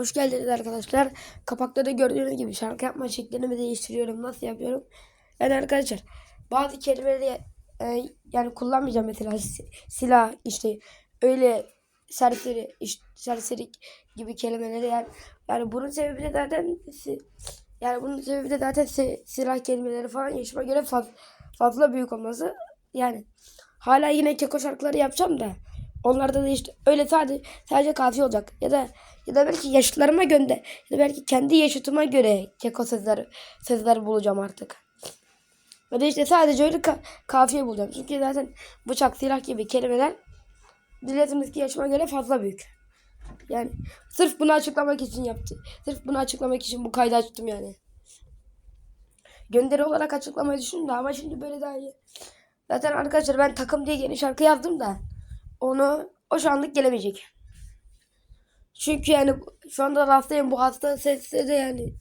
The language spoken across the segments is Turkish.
Hoş geldiniz arkadaşlar. Kapakta da gördüğünüz gibi şarkı yapma şeklini değiştiriyorum. Nasıl yapıyorum? Yani arkadaşlar bazı kelimeleri e, yani kullanmayacağım mesela si- silah işte öyle serseri işte serseri gibi kelimeleri yani yani bunun sebebi de zaten yani bunun sebebi de zaten si- silah kelimeleri falan yaşıma göre faz- fazla büyük olması. Yani hala yine keko şarkıları yapacağım da onlarda da işte öyle sadece sadece kafiye olacak ya da ya da belki yaşıtlarıma göre ya da belki kendi yaşıtıma göre keko sözler sözler bulacağım artık. Ya da işte sadece öyle ka- kafiye bulacağım. Çünkü zaten bıçak, silah gibi kelimeler milletimizdeki yaşıma göre fazla büyük. Yani sırf bunu açıklamak için yaptı. Sırf bunu açıklamak için bu kaydı açtım yani. Gönderi olarak açıklamayı düşündüm de ama şimdi böyle daha iyi. Zaten arkadaşlar ben takım diye yeni şarkı yazdım da onu o şu anlık gelemeyecek. Çünkü yani şu anda hastayım. Bu hasta sesi de yani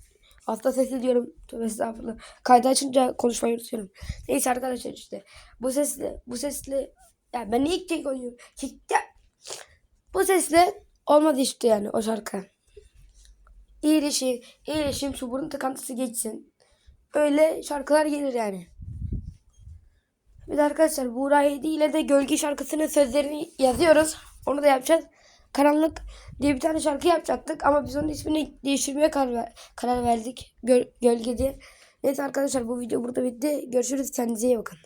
hasta sesi diyorum. Tövbe estağfurullah. Kaydı açınca konuşmayı unutuyorum. Neyse arkadaşlar işte bu sesle bu sesle ya ben niye kek oynuyorum? Ya. Bu sesle olmadı işte yani o şarkı. İyileşim, iyileşim şu burun tıkantısı geçsin. Öyle şarkılar gelir yani. De arkadaşlar Buğra Hedi ile de Gölge şarkısının sözlerini yazıyoruz. Onu da yapacağız. Karanlık diye bir tane şarkı yapacaktık ama biz onun ismini değiştirmeye karar, karar verdik. Göl- Gölge diye. Neyse arkadaşlar bu video burada bitti. Görüşürüz. Kendinize iyi bakın.